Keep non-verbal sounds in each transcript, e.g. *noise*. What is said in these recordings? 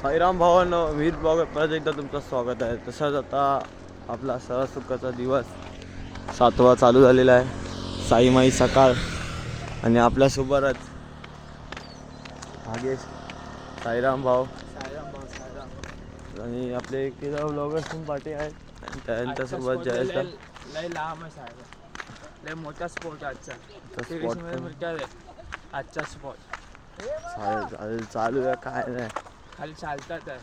साईराम भावन वीर ब्लॉगर परत एकदा तुमचं स्वागत आहे. तसंच आता आपला सरसुखाचा दिवस सातवा चालू झालेला आहे. साईमाई सकाळ आणि आपल्यासोबतच भागेश साईराम भाऊ. आणि आपले किदा ब्लॉगर्स पण पाठी आहेत. त्यांच्यासोबत जयेश लय लांब आहे साहेब. लय मोठा स्पोर्ट आजचा? आजचा स्पॉट चालेल चालेल चालू आहे काय नाही. खाली चालतात आहे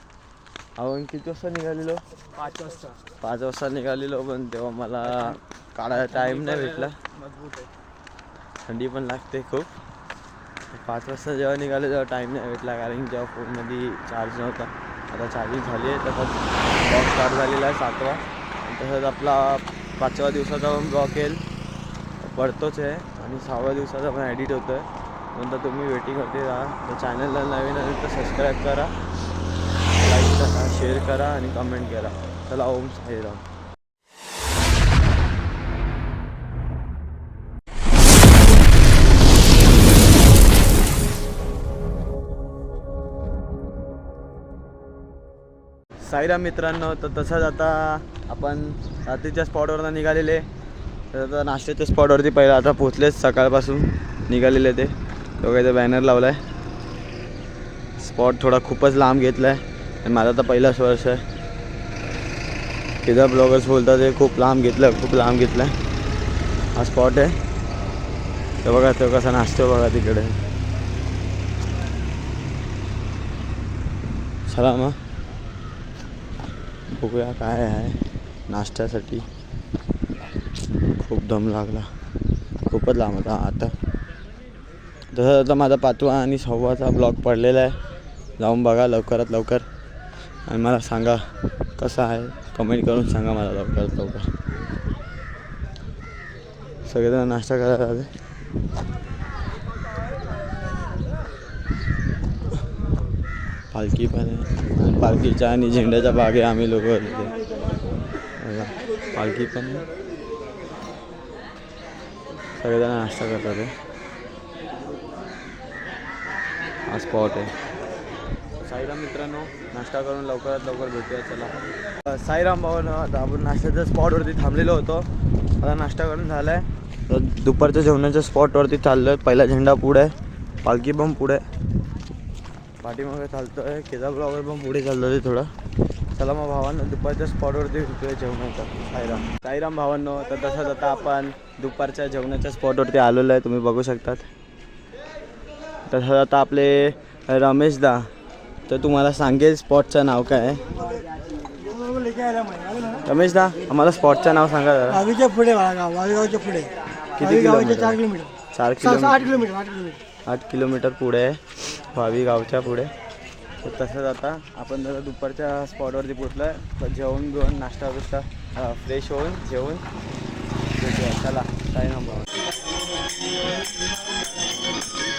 आपण किती वाजता निघालेलो? पाच वाजता. पाच वाजता निघालेलो पण तेव्हा मला काढायला टाईम नाही भेटला. मजबूत आहे. थंडी पण लागते खूप. पाच वाजता जेव्हा निघाले तेव्हा टाईम नाही भेटला कारण की जेव्हा फोनमध्ये चार्ज नव्हता. आता चार्जिंग झाली आहे तसंच ब्लॉग स्टार्ट झालेला आहे सातवा. आणि तसंच आपला पाचव्या दिवसाचा पण ब्लॉग येईल. पडतोच आहे आणि सहाव्या दिवसाचा पण एडिट होतो आहे नंतर तुम्ही वेटिंगवरती राहा. तर चॅनलला नवीन आले तर सबस्क्राईब करा. लाईक करा शेअर करा आणि कमेंट करा. चला ओम साईराम साईराम मित्रांनो तर तसंच आता आपण रात्रीच्या स्पॉटवरनं निघालेले. तर आता नाश्त्याच्या स्पॉटवरती पहिलं आता पोचलेच सकाळपासून निघालेले ते. दोघांचा बॅनर लावला आहे स्पॉट थोडा खूपच लांब घेतला आहे आणि माझा तर पहिलाच वर्ष आहे. तिथं ब्लॉगर्स बोलतात ते खूप लांब घेतलं खूप लांब घेतलं आहे हा स्पॉट आहे. तर बघा तो कसा नाचतो बघा तिकडे. चला मग. बघूया काय आहे नाश्त्यासाठी. खूप दम लागला. खूपच लांब होता आता. तसं तर माझा पाचवा आणि सहावाचा ब्लॉग पडलेला आहे. जाऊन बघा लवकरात लवकर. आणि मला सांगा कसा आहे? कमेंट करून सांगा मला लवकरात लवकर. सगळेजण नाश्ता करायला आले. पालखी पण आहे. पालखीच्या आणि झेंड्याच्या बागे आम्ही लोक पालखी पण सगळेजण नाश्ता करतात आहे. हा स्पॉट आहे. साईराम मित्रांनो नाश्ता करून लवकरात लवकर भेटूया चला. साईराम भावन आता आपण नाश्त्याच्या स्पॉटवरती थांबलेलो होतो. आता नाश्ता करून झाला आहे तर दुपारच्या जेवणाच्या स्पॉटवरती चाललो आहे पहिला झेंडा पुढे पालखी पण पुढे. पाठीमागे चालतो आहे ब्लॉगर पण पुढे चाललो थोडं. चला मग भावांना दुपारच्या स्पॉटवरती भेटतोय जेवणाचा. साईराम. साईराम भावांनो तर तसंच आता आपण दुपारच्या जेवणाच्या स्पॉटवरती आलेलो आहे. तुम्ही बघू शकतात. तसंच आता आपले रमेश दा तर तुम्हाला सांगेल स्पॉटचं नाव काय आहे. रमेश दा आम्हाला स्पॉटचं नाव सांगा जरा. वावीच्या पुढे वावीगावच्या पुढे. किती वावीगावच्या किलोमीटर चार किलोमीटर? चार किलोमीटर आठ किलोमीटर. आठ किलोमीटर. आठ किलोमीटर पुढे आहे भावी गावच्या पुढे. तर तसंच आता आपण जरा दुपारच्या स्पॉटवरती पोचलो आहे तर जेवण बिवून नाश्ता बिष्टा फ्रेश होऊन जेवून भेटूया. चला काय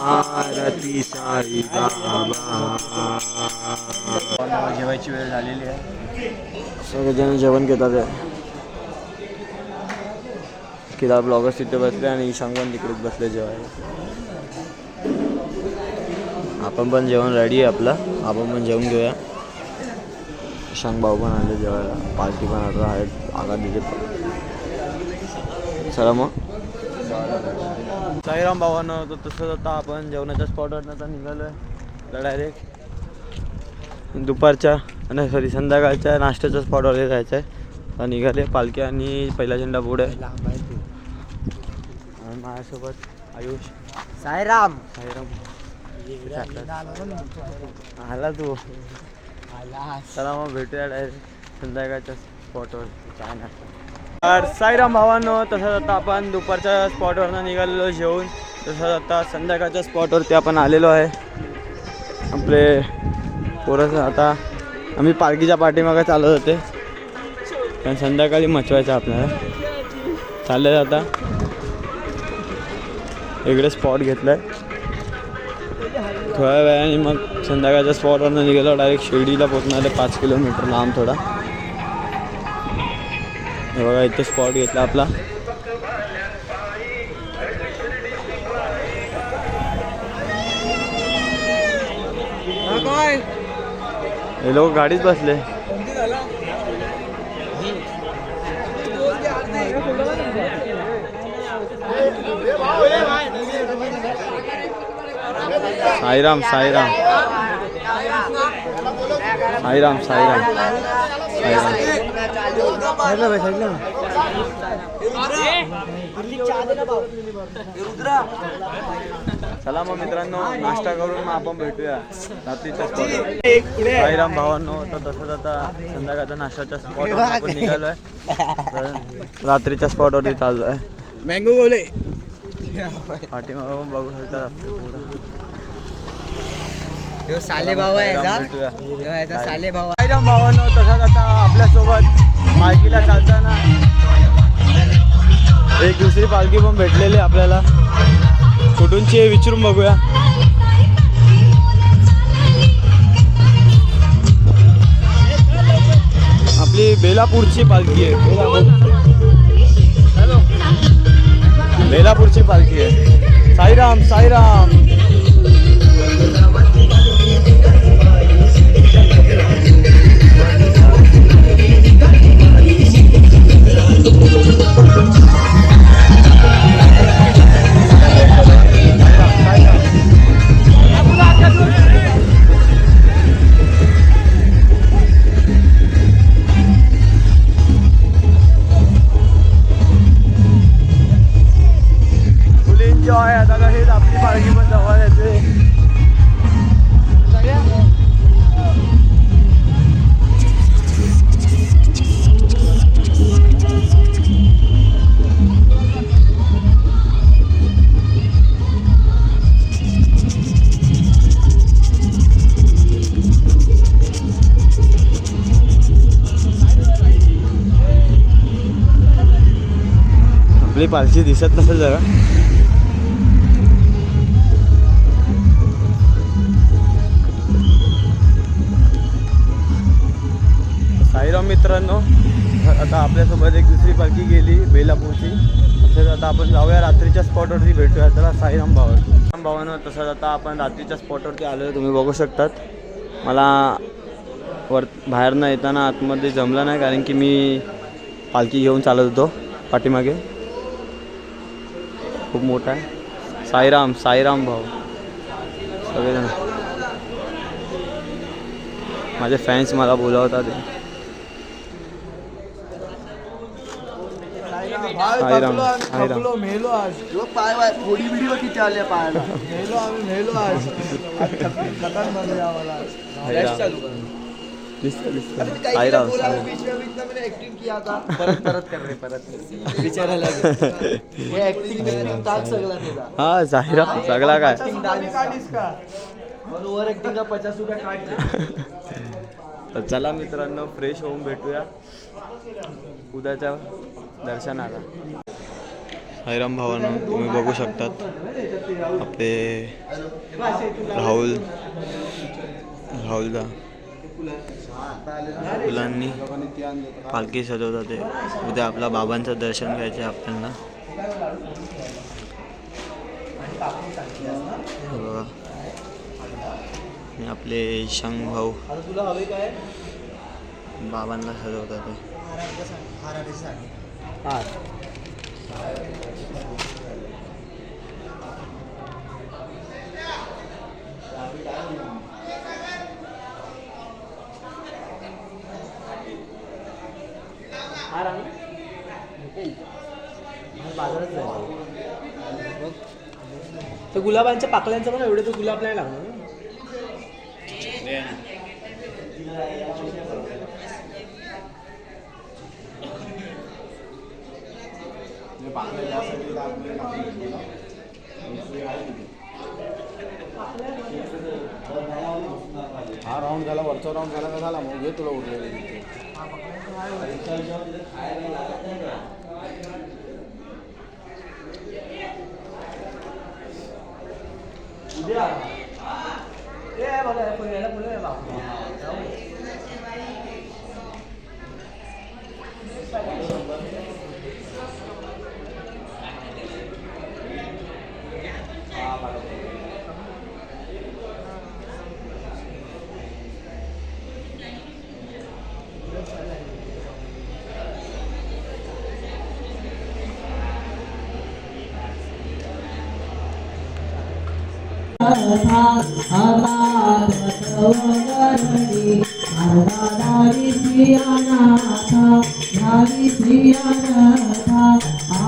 आरती साई बाबा जेवायची वेळ झालेली आहे. सगळेजण जेवण घेतात किदा ब्लॉगर्स तिथे बसले आणि ईशांग तिकडेच बसले जेवायला. आपण पण जेवण रेडी आहे आपलं. आपण पण जेवून घेऊया. ईशांग भाऊ पण आले जेवायला. पार्टी पण आता आहेत आगा दिले चला मग. साईराम भावानं तर तसंच आता आपण जेवणाच्या स्पॉटवर आता निघालो आहे डायरेक्ट दुपारच्या नाही सॉरी संध्याकाळच्या नाश्त्याच्या स्पॉटवर जायचं आहे आता निघाले पालखी आणि पहिला झेंडा पुढे. आणि माझ्यासोबत आयुष. साईराम. साईराम. आला तू. चला मग भेटूया डायरेक्ट संध्याकाळच्या स्पॉटवर काय तर साईराम भावांनो तसंच आता आपण दुपारच्या स्पॉटवरनं निघालेलो जेवून. तसंच आता संध्याकाळच्या स्पॉटवरती आपण आलेलो आहे. आपले पोरस आता आम्ही पालखीच्या पाठीमागं चालत होते. पण संध्याकाळी मचवायचं आपल्याला. चाललं आता. इकडे स्पॉट घेतला आहे थोड्या वेळाने मग संध्याकाळच्या स्पॉटवरनं निघालो डायरेक्ट शिर्डीला पोचणार आहे पाच किलोमीटर लांब थोडा. हे बघा इथे स्पॉट घेतला आपला. हे लोक गाडीत बसले. साईराम साईराम. साईराम साईराम. साईराम चला मग मित्रांनो नाश्ता करून मग आपण भेटूया. रात्रीच्या स्पॉट साईराम भावांनो तर तसंच आता संध्याकाळच्या नाश्त्याच्या स्पॉटवर आपण निघालोय. तर रात्रीच्या स्पॉटवरती चाललो आहे मँगो बोले. पाठीमागं पण बघू शकता. पुढं. साले भाऊ आहे याचा. ह्यो याचा साले भाऊ साईराम भावांनो तसंच आता आपल्यासोबत पालखीला चालताना एक दुसरी पालखी पण भेटलेली आहे आपल्याला. कुठूनची आहे विचारून बघूया. आपली बेलापूरची पालखी आहे. बेलापूरची पालखी आहे. साईराम साईराम. एन्जॉय आता हेच आपली पालखी पण जवळ येते. आपली पालखी दिसत नसेल जरा. मित्रांनो. आता आपल्यासोबत एक दुसरी पालखी गेली बेलापूरची. तसंच आता आपण जाऊया रात्रीच्या स्पॉटवरती भेटूया. त्याला साईराम भावा. साईराम भावानं तसंच आता आपण रात्रीच्या स्पॉटवरती आलो तुम्ही बघू शकतात. मला वर बाहेरनं येताना आतमध्ये जमलं नाही कारण की मी पालखी घेऊन चालत होतो पाठीमागे. खूप मोठा आहे. साईराम साईराम भाऊ. सगळेजण. माझे फॅन्स मला बोलावतात. साईराम साईराम मेलो आज. पाय पाय थोडी व्हिडिओ किती आले पायाला मेलो आम्ही मेलो आज. खतम बनले आम्हाला साईराम दिसतं दिसतं साईराम साईराम ऍक्टिंग किया था परत परत कर रे परत. *laughs* विचारायला हे टाक सगळा त्याचा हा साईराम सगळा काय? का? पचास रुपये काढ. तर चला मित्रांनो फ्रेश होऊन भेटूया. उद्याच्या दर्शनाला. हैराम भावांनो तुम्ही बघू शकतात आपले राहुल राहुलदा. मुलांनी पालखी सजवतात ते. उद्या आपल्या बाबांचं दर्शन घ्यायचं आपल्याला आपल्याला. हे भाऊ बाबांना सजवतात ते. भाऊ ते तर गुलाबांच्या पाकळ्यांचं पण एवढे तर गुलाब नाही लागणार ना. म्हणजे हा राऊंड झाला वरचा राऊंड झाला का झाला मग घे तुला उरलेलं ए, Thank you.